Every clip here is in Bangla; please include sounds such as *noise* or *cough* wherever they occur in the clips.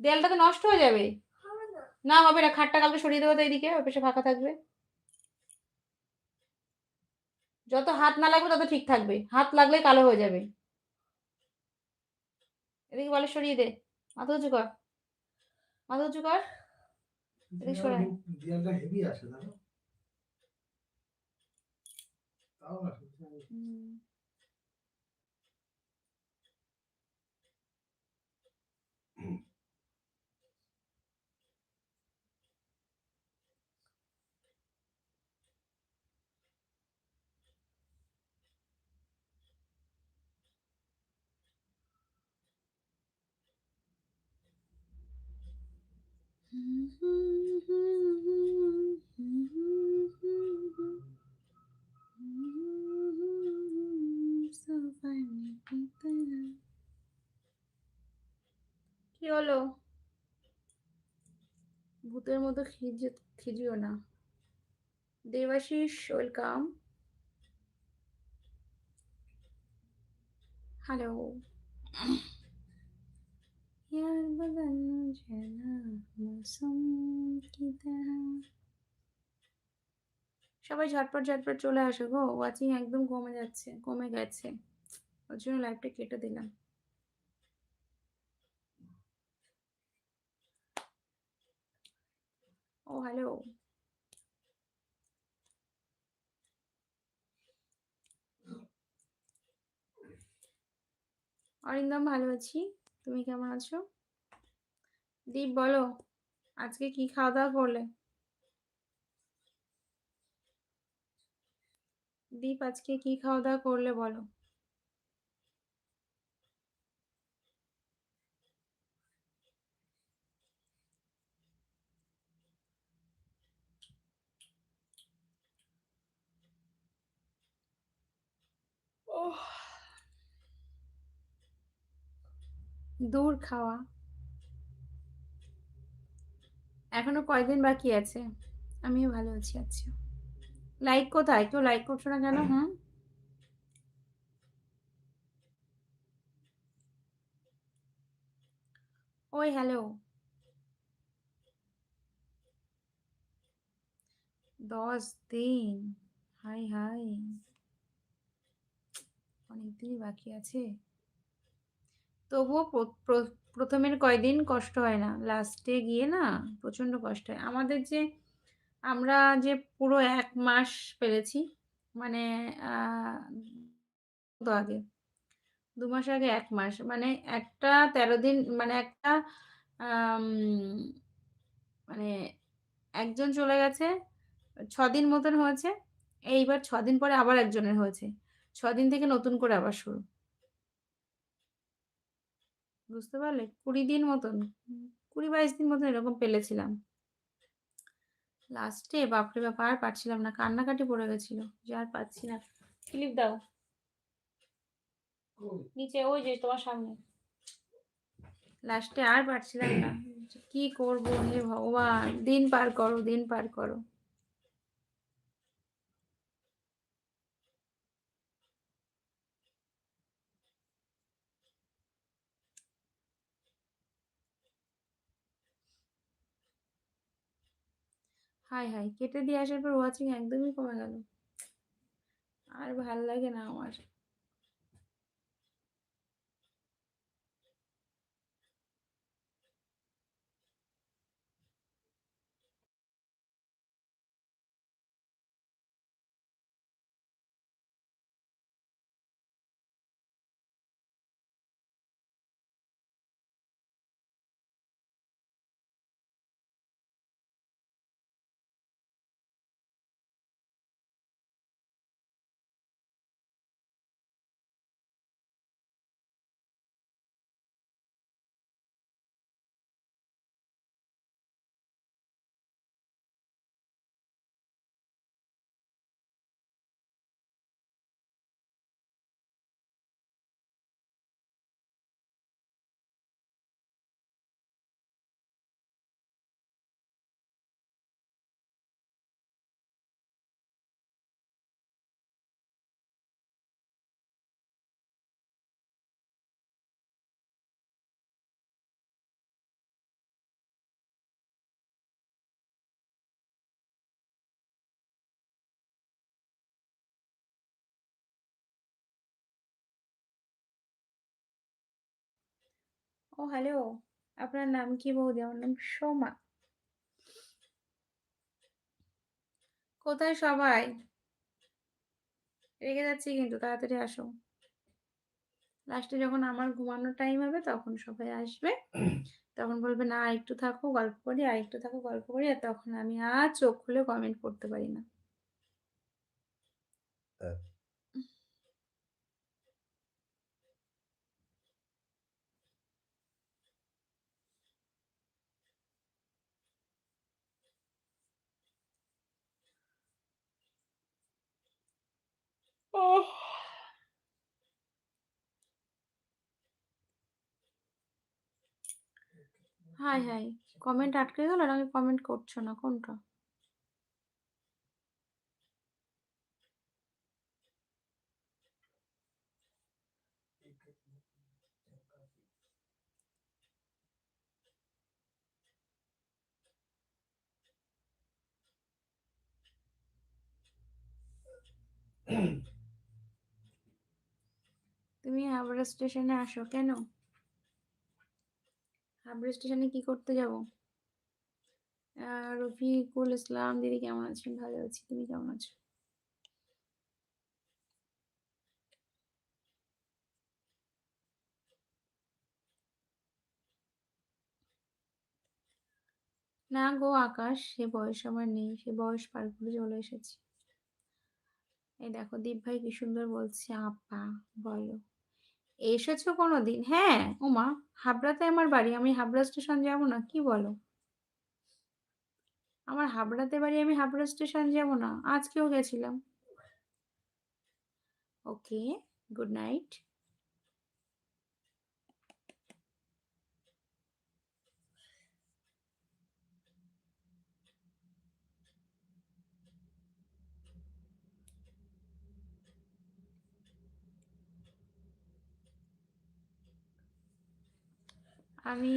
দেয়ালটা তো নষ্ট হয়ে যাবে। না। হবে না খাটটা কালকে সরিয়ে দেবো তো এইদিকে ওই পাশে ফাঁকা থাকবে। যত হাত না লাগবে তত ঠিক থাকবে। হাত লাগলে কালো হয়ে যাবে। এদিকে বলে সরিয়ে দে। মাথা উঁচু কর। মাথা উঁচু কর। এদিকে সরাই। দেয়ালটা হেভি আসে তাও না কি হলো? ভূতের মতো খিজে খিজিও না। দেবাশিস ওয়েলকাম। হ্যালো। यार बदन जना मौसम की तरह সবাই ঝটপট ঝটপট চলে আসো গো ওয়াচিং একদম কমে যাচ্ছে কমে গেছে ওর জন্য লাইভটা কেটে দিলাম ও হ্যালো অরিন্দম ভালো আছি তুমি কেমন আছো? দীপ, বলো, আজকে কি খাওয়া দাওয়া করলে? দীপ, আজকে কি খাওয়া দাওয়া করলে বলো? দূর খাওয়া। এখনও কয়দিন বাকি আছে? আমিও ভালো আছি আচ্ছা। লাইক কোথায়? কেউ লাইক করছ না কেন? হুম? ওই হ্যালো দশ দিন। Hi hi. অনেকদিনই বাকি আছে। তবুও প্র- প্র- প্রথমের কয়দিন কষ্ট হয় না। লাস্টে গিয়ে না প্রচণ্ড কষ্ট হয়। আমাদের যে, আমরা যে পুরো এক মাস পেরেছি মানে আগে, দু মাস আগে এক মাস মানে একটা তেরো দিন মানে একটা মানে একজন চলে গেছে দিন মতন হয়েছে, এইবার দিন পরে আবার একজনের হয়েছে। দিন থেকে নতুন করে আবার শুরু। বুঝতে পারলে? কুড়ি দিন মতন, কুড়ি বাইশ দিন মতন এরকম পেলেছিলাম। লাস্টে বাপরে বাপ, আর পারছিলাম না, কান্নাকাটি পড়ে গেছিল, যে আর পাচ্ছি না। ক্লিপ দাও। নিচে, ওই যে তোমার সামনে। লাস্টে আর পারছিলাম না। কি করব হে ভগবান? দিন পার করো, দিন পার করো। হাই হাই কেটে দিয়ে আসার পর ওয়াচিং একদমই কমে গেল। আর ভালো লাগে না আমার। ও হ্যালো আপনার নাম কি বৌদি? আমার নাম সোমা। কোথায় সবাই? রেগে যাচ্ছি কিন্তু, তাড়াতাড়ি আসো। লাস্টে যখন আমার ঘুমানোর টাইম হবে, তখন সবাই আসবে। তখন বলবে, না একটু থাকো, গল্প করি, আর একটু থাকো, গল্প করি। আর তখন আমি আর চোখ খুলে কমেন্ট করতে পারি না। High high. কমেন্ট আটকে গেল নাকি কমেন্ট করছ না? কোনটা? তুমি হাবড়া স্টেশনে আসো কেন? হাবড়া স্টেশনে কি করতে যাব? রফিকুল ইসলাম দিদি কেমন আছেন? ভালো আছি, তুমি কেমন আছো? না গো, আকাশ, সে বয়স আমার নেই, সে বয়স পার করে চলে এসেছি। এই দেখো, দীপ ভাই কি সুন্দর বলছে, আপা, বলো। এসেছ কোনোদিন? হ্যাঁ। ওমা হাবড়াতে আমার বাড়ি। আমি হাবড়া স্টেশন যাব না, কি বলো? আমার হাবড়াতে বাড়ি আমি হাবড়া স্টেশন যাব না, আজকেও গেছিলাম। Okay, good night. আমি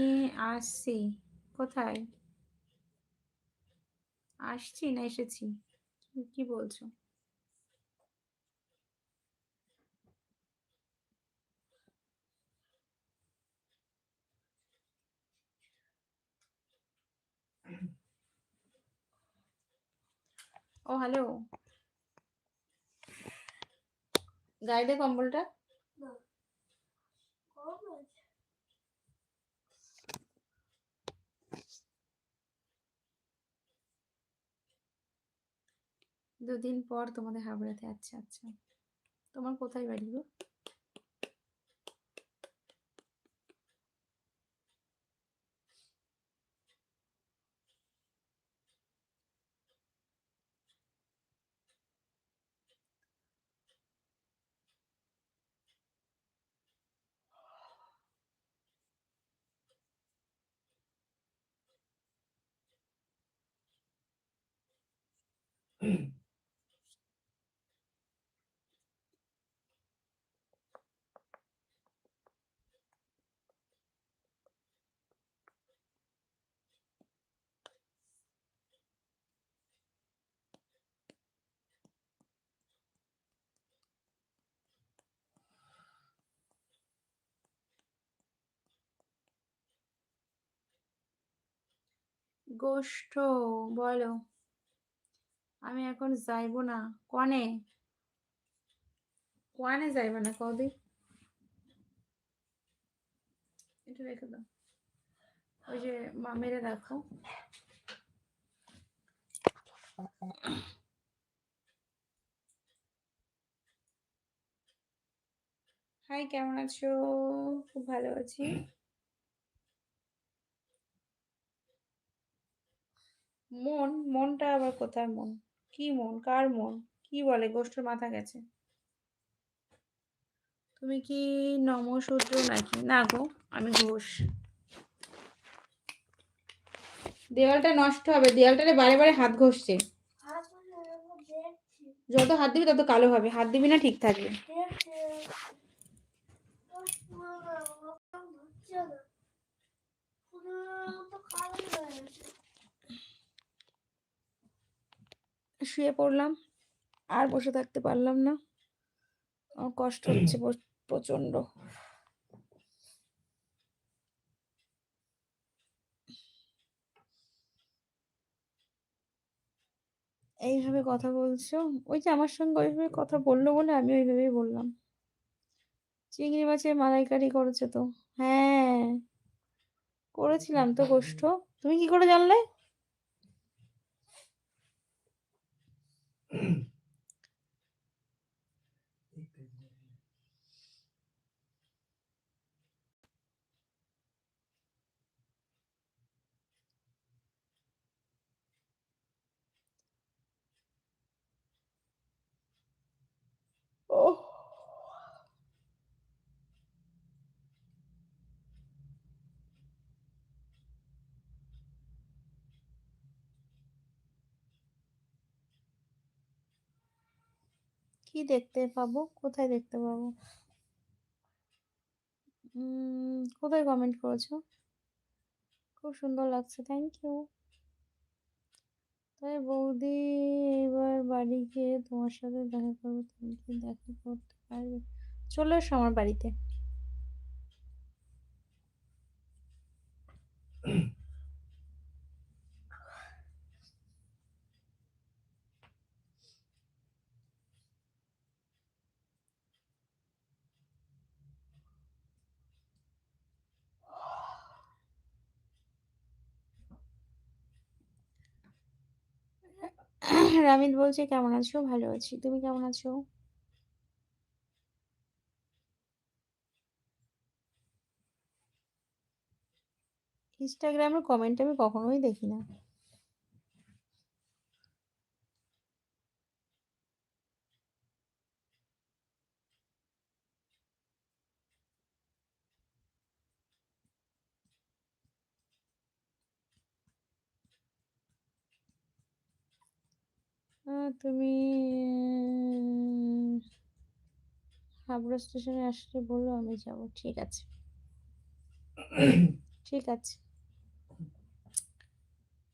আসছি। কোথায়? আসছি না এসেছি? কি- বলছো? ও হ্যালো গাইডে কম্বলটা? দুদিন পর তোমাদের হাবড়াতে আচ্ছা আচ্ছা। তোমার কোথায় বাড়ি গো? *clears throat* গোষ্ঠ, বলো। আমি এখন যাইবো না। কনে? কনে যাইবে না কদি এটা রেখে দাও। ওই যে মামেরে রাখো। হাই কেমন আছো? খুব ভালো আছি। মন, মনটা আবার কোথায় মন? কি মন? কার মন? কি বলে? গোষ্ঠের মাথা গেছে। তুমি কি নমশূদ্র নাকি? না গো, আমি ঘোষ। দেওয়ালটা নষ্ট হবে। দেওয়ালটারে বারে বারে হাত ঘষছে। যত হাত দিবি তত কালো হবে। হাত দিবি না ঠিক থাকবে। শুয়ে পড়লাম আর বসে থাকতে পারলাম না। কষ্ট হচ্ছে প্রচণ্ড। এইভাবে কথা বলছো? ওই যে আমার সঙ্গে ওইভাবে কথা বলল বলে আমি ওইভাবেই বললাম। চিংড়ি মাছের মালাইকারি করেছে তো? হ্যাঁ। করেছিলাম তো কষ্ট তুমি কি করে জানলে? oh. কি দেখতে পাবো? কোথায় দেখতে পাবো? কোথায় কমেন্ট করেছ? খুব সুন্দর লাগছে। Thank you. তাই বৌদি এবার বাড়ি গিয়ে তোমার সাথে দেখা করব। তুমি কি দেখা করতে পারবে? চলে এসো আমার বাড়িতে। রামিত বলছে, "কেমন আছো?" "ভালো আছি। তুমি কেমন আছো?" ইনস্টাগ্রামের কমেন্ট আমি কখনোই দেখি না। তুমি হাবড়া স্টেশনে আসলে বলো আমি যাব। ঠিক আছে। ঠিক আছে।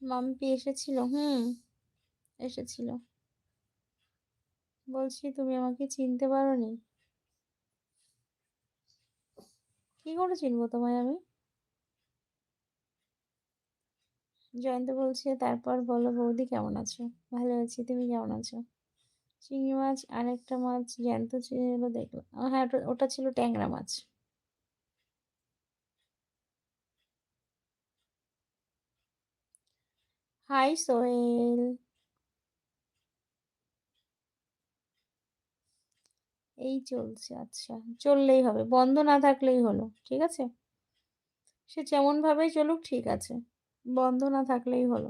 মাম্পি এসেছিল? হুম, এসেছিল। বলছি তুমি আমাকে চিনতে পারো নি কি করে চিনবো তোমায় আমি? জয়ন্ত বলছে, "তারপর বলো বৌদি কেমন আছো?" "ভালো আছি। তুমি কেমন আছো?" চিংড়ি মাছ আরেকটা মাছ জ্যান্ত ছিল দেখলাম। হ্যাঁ, ওটা ছিল ট্যাংরা মাছ। হাই সোহেল। এই চলছে আচ্ছা। চললেই হবে। বন্ধ না থাকলেই হলো। ঠিক আছে? সে যেমন ভাবেই চলুক ঠিক আছে। বন্ধ না থাকলেই হলো।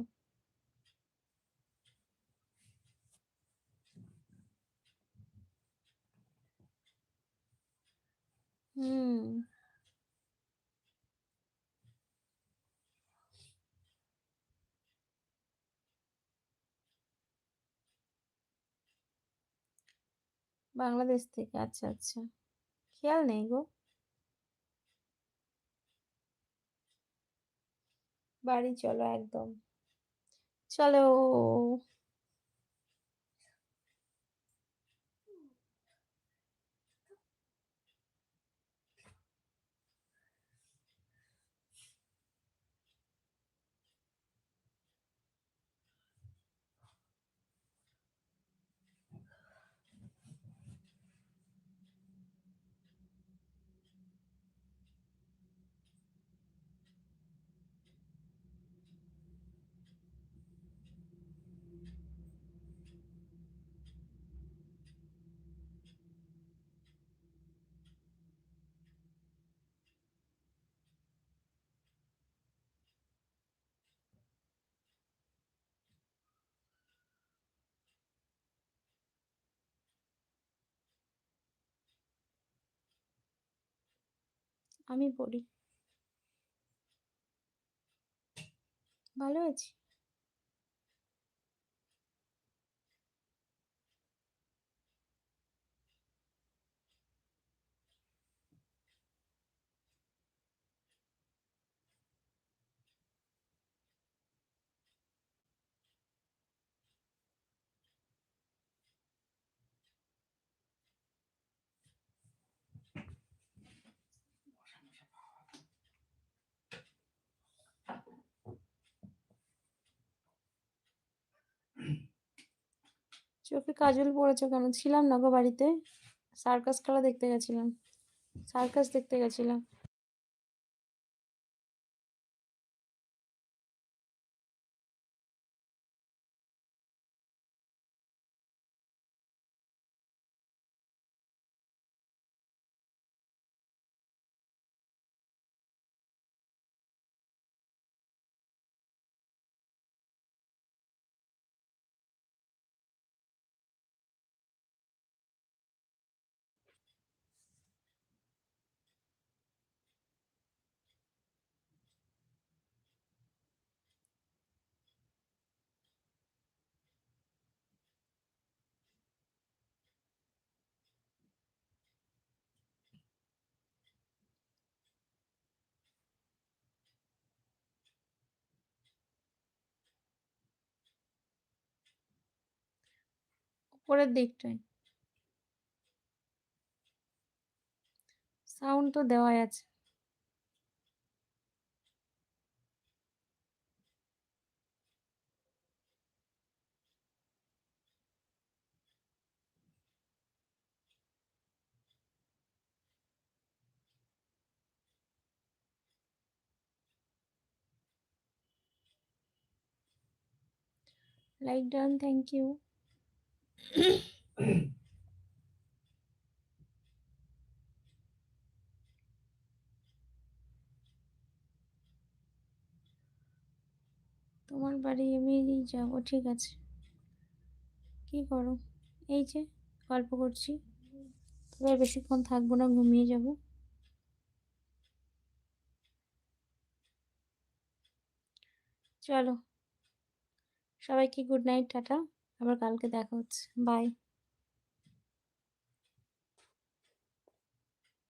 হুম। বাংলাদেশ থেকে। আচ্ছা, আচ্ছা। খেয়াল নেই গো। বাড়ি চলো একদম। চলো। আমি পড়ি। ভালো আছি। চোখে কাজল পড়েছো কেন? ছিলাম না গো বাড়িতে। সার্কাস খেলা দেখতে গেছিলাম। সার্কাস দেখতে গেছিলাম। উপরের দিকটায়। সাউন্ড তো দেওয়াই আছে। Like done, thank you. তোমার বাড়ি আমি যাব, ঠিক আছে। কি করো? এই যে, গল্প করছি। তবে বেশিক্ষণ থাকব না, ঘুমিয়ে যাব। চলো। সবাইকে গুড নাইট টাটা। আবার কালকে দেখা হচ্ছে। বাই।